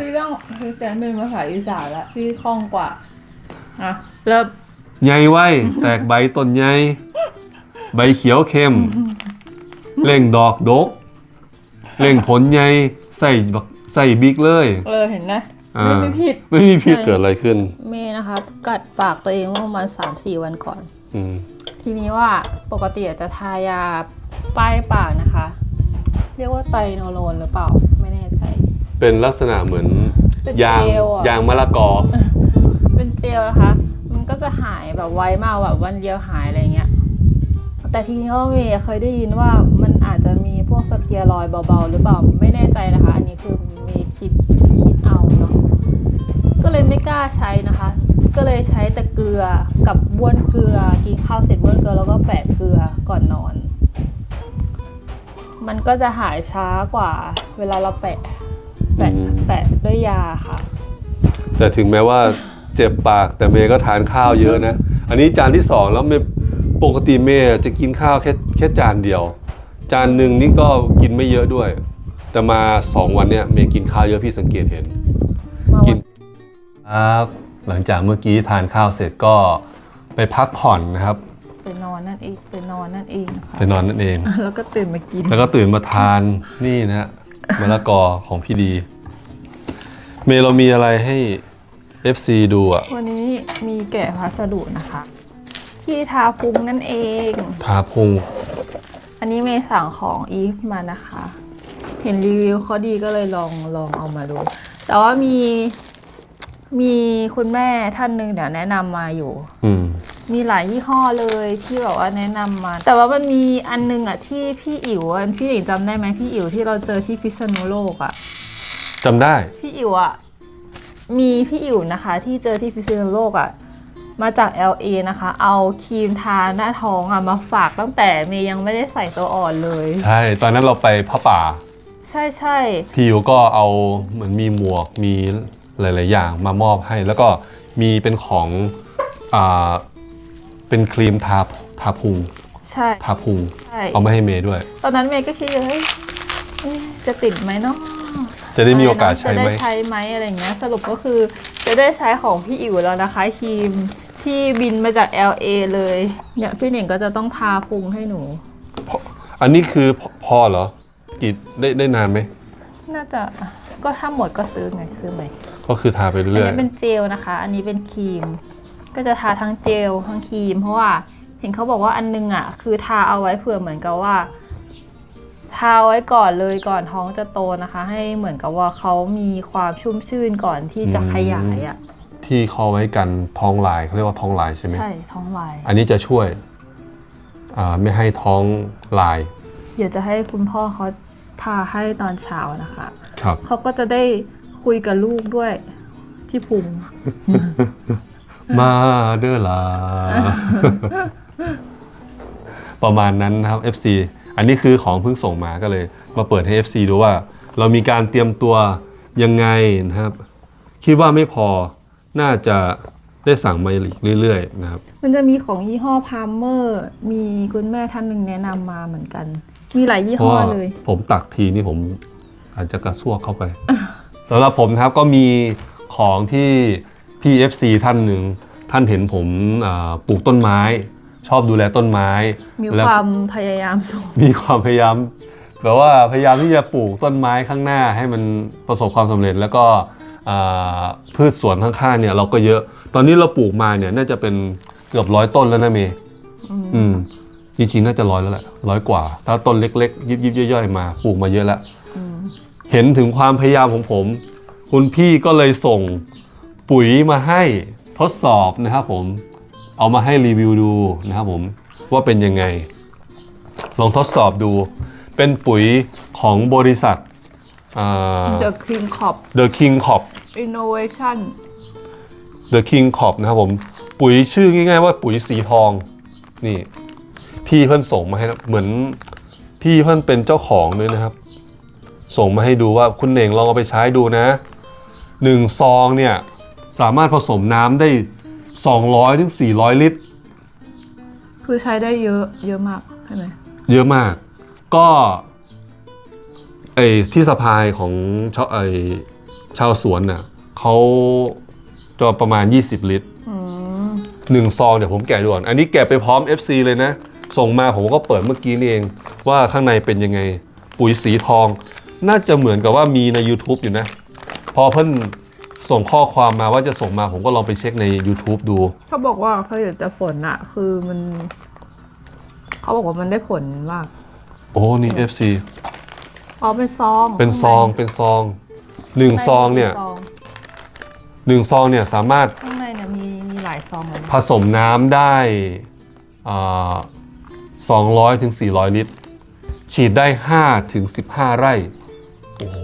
พี่แจนเป็นภาษาอีสานละพี่คล่องกว่าอะเริ่มใหญ่ไว้แตกใบต้นใหญ่ใบเขียวเข้มเล่งดอกดกเล่งผลใหญ่ใส่บักใส่บิ๊กเลยเออเห็นนะอ่าไม่ไม่ผิดไม่มีพิษเกิดอะไรขึ้น เมย์นะคะ กัดปากตัวเองเมื่อประมาณสามสี่วันก่อน อืมทีนี้ว่าปกติอาจจะทายาป้ายปากนะคะ เรียกว่าไตรโนโลนหรือเปล่า ไม่แน่ใจ เป็นลักษณะเหมือนเป็นยางเจลอะยางมะละกอ เป็นเจลนะคะ มันก็จะหายแบบไวมากแบบวันเดียวหายอะไรเงี้ย แต่ทีนี้ว่าเมย์เคยได้ยินว่ามันอาจจะมีพวกสเตียรอยด์เบาๆ หรือเปล่าไม่แน่ใจนะคะ อันนี้คือเมย์คิดคิดเอาเนาะก็เลยไม่กล้าใช้นะคะ ก็เลยใช้แต่เกลือกับบ้วนเกลือกินข้าวเสร็จบ้วนเกลือแล้วก็แปะเกลือก่อนนอน มันก็จะหายช้ากว่าเวลาเราแปะแปะอืมแปะด้วยยาค่ะ แต่ถึงแม้ว่าเจ็บปากแต่เมย์ก็ทานข้าวเยอะนะ อันนี้จานที่สองแล้วเมย์ปกติเมย์จะกินข้าวแค่แค่จานเดียว จานหนึ่งนี่ก็กินไม่เยอะด้วย แต่มาสองวันเนี้ยเมย์กินข้าวเยอะพี่สังเกตเห็นมากิวันนครับหลังจากเมื่อกี้ทานข้าวเสร็จก็ไปพักผ่อนนะครับไปนอนนั่นเองไปนอนนั่นเองค่ะไปนอนนั่นเอง แล้วก็ตื่นมากิน แล้วก็ตื่นมาทานนี่นะฮะมะละกอของพี่ดี เมย์เรามีอะไรให้ FC ดูอะ วันนี้มีแกะพัสดุนะคะ ที่ทาพุงนั่นเอง ทาพุง อันนี้เมย์สั่งของอีฟมานะคะ เห็นรีวิวเขาดีก็เลยลองลองเอามาดู แต่ว่ามีมีคุณแม่ท่านหนึ่งเดี๋ยวแนะนำมาอยู่ อืม มีหลายยี่ห้อเลยที่แบบว่าแนะนำมา แต่ว่ามันมีอันนึงอะที่พี่อิ๋วอะพี่อิ๋วจำได้ไหมพี่อิ๋วที่เราเจอที่พิษณุโลกอะ จำได้ พี่อิ๋วอะ มีพี่อิ๋วนะคะที่เจอที่พิษณุโลกอะ มาจาก LA นะคะ เอาครีมทาหน้าท้องอะมาฝากตั้งแต่เมย์ยังไม่ได้ใส่ตัวอ่อนเลย ใช่ ตอนนั้นเราไปพระป่า ใช่ใช่พี่ยูก็เอาเหมือนมีหมวกมีหลาย ๆ อย่างมามอบให้ แล้วก็มีเป็นของอ่าเป็นครีมทาทาพุงใช่ทาพุงใช่ เอามาให้เมย์ด้วย ตอนนั้นเมย์ก็คิดอยู่เฮ้ยเอ๊ะจะติดไหมเนาะ จะได้มีโอกาสใช้จะไหมได้ใช้ไหมอะไรเงี้ยสรุปก็คือจะได้ใช้ของพี่อิ๋วแล้วนะคะครีมที่บินมาจาก LA เลยเนี่ยพี่เหน่งก็จะต้องทาพุงให้หนู อันนี้คือพอพอเหรอกี่ได้ได้นานไหมน่าจะก็ถ้าหมดก็ซื้อไงซื้อใหม่ก็คือทาไปอันเรื่อยนี้เป็นเจลนะคะ อันนี้เป็นครีม ก็จะทาทั้งเจลทั้งครีม เพราะว่าเห็นเขาบอกว่าอันนึงอะคือทาเอาไว้เผื่อเหมือนกับว่า ทาไว้ก่อนเลยก่อนท้องจะโตนะคะ ให้เหมือนกับว่าเขามีความชุ่มชื่นก่อนที่จะขยายอะๆที่เขาไว้กันท้องลายเขาเรียกว่าท้องลายใช่ไหมใช่ท้องลาย อันนี้จะช่วยอ่าไม่ให้ท้องลาย เดี๋ยวจะให้คุณพ่อเขาทาให้ตอนเช้านะคะครับเขาก็จะได้คุยกับลูกด้วยที่พุงมาเด้อล่ะประมาณนั้นนะครับ FC อันนี้คือของเพิ่งส่งมาก็เลย มาเปิดให้ FC ดูว่า เรามีการเตรียมตัวยังไงนะครับ คิดว่าไม่พอน่าจะได้สั่งมาอีกเรื่อยๆนะครับ มันจะมีของยี่ห้อพาร์เมอร์ มีคุณแม่ท่านหนึ่งแนะนำมาเหมือนกัน มีหลายยี่เพราะห้อว่าเลย ผมตักทีนี่ผมอาจจะกระซวกเข้าไปสำหรับผมนะครับก็มีของที่พี่ FC ท่านหนึ่งท่านเห็นผมอ่าปลูกต้นไม้ ชอบดูแลต้นไม้มีแล้วความพยายามสูง มีความพยายามแบบว่าพยายามที่จะปลูกต้นไม้ข้างหน้าให้มันประสบความสำเร็จแล้วก็อ่าพืชสวนข้างๆเนี่ยเราก็เยอะ ตอนนี้เราปลูกมาเนี่ยน่าจะเป็นเกือบร้อยต้นแล้วนะเมย์อืมอืมจริงๆน่าจะร้อยแล้วแหละร้อยกว่า ถ้าต้นเล็กๆ ยิบๆย่อยๆมาปลูกมาเยอะแล้วอืมเห็นถึงความพยายามของผม คุณพี่ก็เลยส่งปุ๋ยมาให้ทดสอบนะครับผม เอามาให้รีวิวดูนะครับผมว่าเป็นยังไง ลองทดสอบดู เป็นปุ๋ยของบริษัทอ่า The King Crop The King Crop Innovation The King Crop นะครับผม ปุ๋ยชื่อง่ายๆว่าปุ๋ยสีทอง นี่ พี่เพื่อนส่งมาให้นะเหมือนพี่เพื่อนเป็นเจ้าของด้วยนะครับ ส่งมาให้ดูว่าคุณเน่งลองเอาไปใช้ดูนะหนึ่งซองเนี่ย สามารถผสมน้ำได้ 200ถึง400 ลิตร คือใช้ได้เยอะเยอะมากใช่ไหมเยอะมาก ก็ไอ้ที่สะพายของชาวไอ้ชาวสวนน่ะเขาจะประมาณ 20 ลิตรอืมหนึ่งซองเดี๋ยวผมแกะดูก่อนอันนี้แกะไปพร้อม FC เลยนะ ส่งมาผมก็เปิดเมื่อกี้นี่เอง ว่าข้างในเป็นยังไง ปุ๋ยสีทอง น่าจะเหมือนกับว่ามีใน YouTube อยู่นะ พอเพิ่น ส่งข้อความมาว่าจะส่งมาผมก็ลองไปเช็คใน YouTube ดู เขาบอกว่าผลิตผลอะคือมัน เขาบอกว่ามันได้ผลมากโอ้นี่ FC อ๋อเป็นซองเป็นซองเป็นซองหนึ่งซองเนี่ยข้าในหนึ่งซองเนี่ยสามารถข้างในเนี่ยมีมีหลายซองเลยนะผสมน้ำได้อ่า200ถึง400ลิตร ฉีดได้5ถึง15ไร่ โอ้โห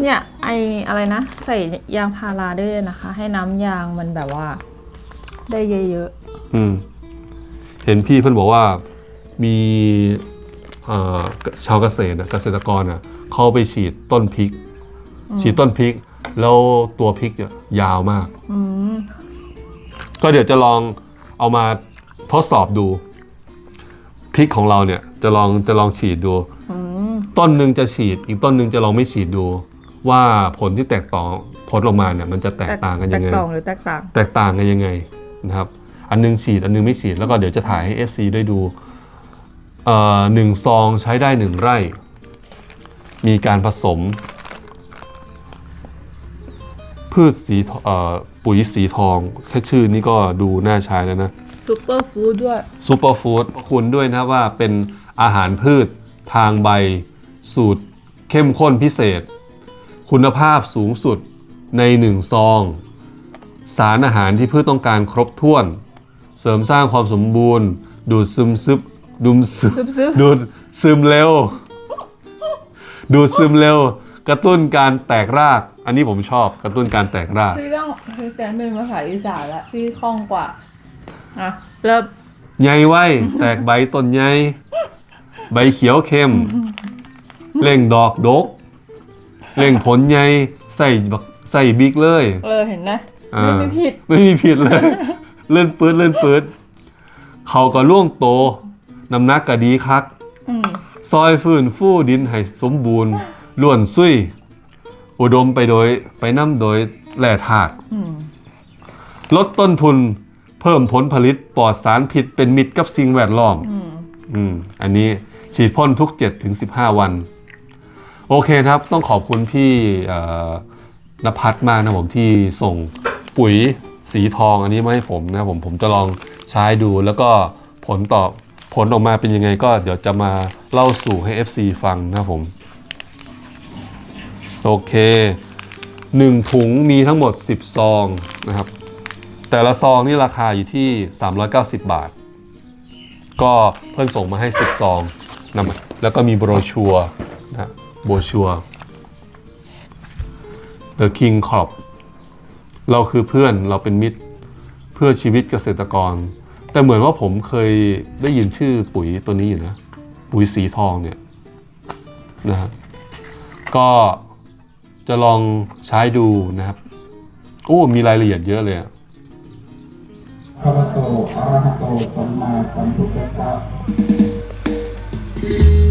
เนี่ยไออะไรนะ ใส่ยางพาราด้วยนะคะ ให้น้ำยางมันแบบว่า ได้เยอะอืม เห็นพี่เพื่อนบอกว่ามีอ่าชาวเกษตรนะเกษตรกรอะเขาไปฉีดต้นพริก ฉีดต้นพริก แล้วตัวพริกเนี่ยยาวมาก ๆอืมก็เดี๋ยวจะลองเอามาทดสอบดูพริกของเราเนี่ยจะลองจะลองฉีดดู อืมต้นหนึ่งจะฉีด อีกต้นหนึ่งจะลองไม่ฉีดดู ว่าผลที่แตกต่างผลออกมาเนี่ยมันจะแตกต่างกันยังไง แตกต่างหรือแตกต่าง แตกต่างกันยังไงนะครับ อันนึงฉีดอันนึงไม่ฉีดแล้วก็เดี๋ยวจะถ่ายให้ FC ได้ดูเอ่อหนึ่งซองใช้ได้หนึ่งไร่ มีการผสม พืชสีทเอ่อปุ๋ยสีทอง แค่ชื่อนี้ก็ดูน่าใช้แล้วนะซุปเปอร์ฟู้ดด้วยซูเปอร์ฟู้ดคุณด้วยนะว่าเป็นอาหารพืชทางใบสูตรเข้มข้นพิเศษ คุณภาพสูงสุดในหนึ่งซอง สารอาหารที่พืชต้องการครบถ้วน เสริมสร้างความสมบูรณ์ ดูดซึมซึบดูมซึมซึมซึมดูดซึมเร็ว ดูดซึมเร็ว กระตุ้นการแตกราก อันนี้ผมชอบกระตุ้นการแตกรากพี่ต้องพี่แจนเป็นภาษาอีสานละพี่คล่องกว่าอะเริ่มใหญ่ไว้แตกใบต้นใหญ่ใบเขียวเข้มเล่งดอกดก เล่งผลใหญ่ใส่บักใส่บิ๊กเลยเออเห็นนะอ่าไม่ไม่ผิดไม่มีผิดเลย เลื่อนปืดเลื่อนปืดเขาก็ล่วงโตน้ำหนักก็ดีคักอืมซอยฟื้นฟูดินให้สมบูรณ์ล้วนซุยอุดมไปโดยไปน้ำโดยแหล่ธาตุอืมลดต้นทุนเพิ่มผลผลิตปลอดสารพิษเป็นมิตรกับสิ่งแวดล้อมอืมอืมอันนี้ฉีดพ่นทุก 7-15ถึง15วัน โอเคครับ ต้องขอบคุณพี่นภัสมากนะผมที่ส่งปุ๋ยสีทองอันนี้มาให้ผมนะครับผมผมจะลองใช้ดูแล้วก็ผลตอบผลออกมาเป็นยังไงก็เดี๋ยวจะมาเล่าสู่ให้ FC ฟังนะครับผม โอเค 1 ถุงมีทั้งหมด 10 ซองนะครับ แต่ละซองนี่ราคาอยู่ที่ 390 บาท ก็เพื่อนส่งมาให้ 10 ซองนำแล้วก็มีโบรชัวร์นะ โบชัว The King Crop เราคือเพื่อนเราเป็นมิตรเพื่อชีวิตเกษตรกร แต่เหมือนว่าผมเคยได้ยินชื่อปุ๋ยตัวนี้อยู่นะ ปุ๋ยสีทองเนี่ยนะฮะก็จะลองใช้ดูนะครับ โอ้ มีรายละเอียดเยอะเลยอะพระวะโตอะระหะโตสัมมาสัมพุทธัสสะ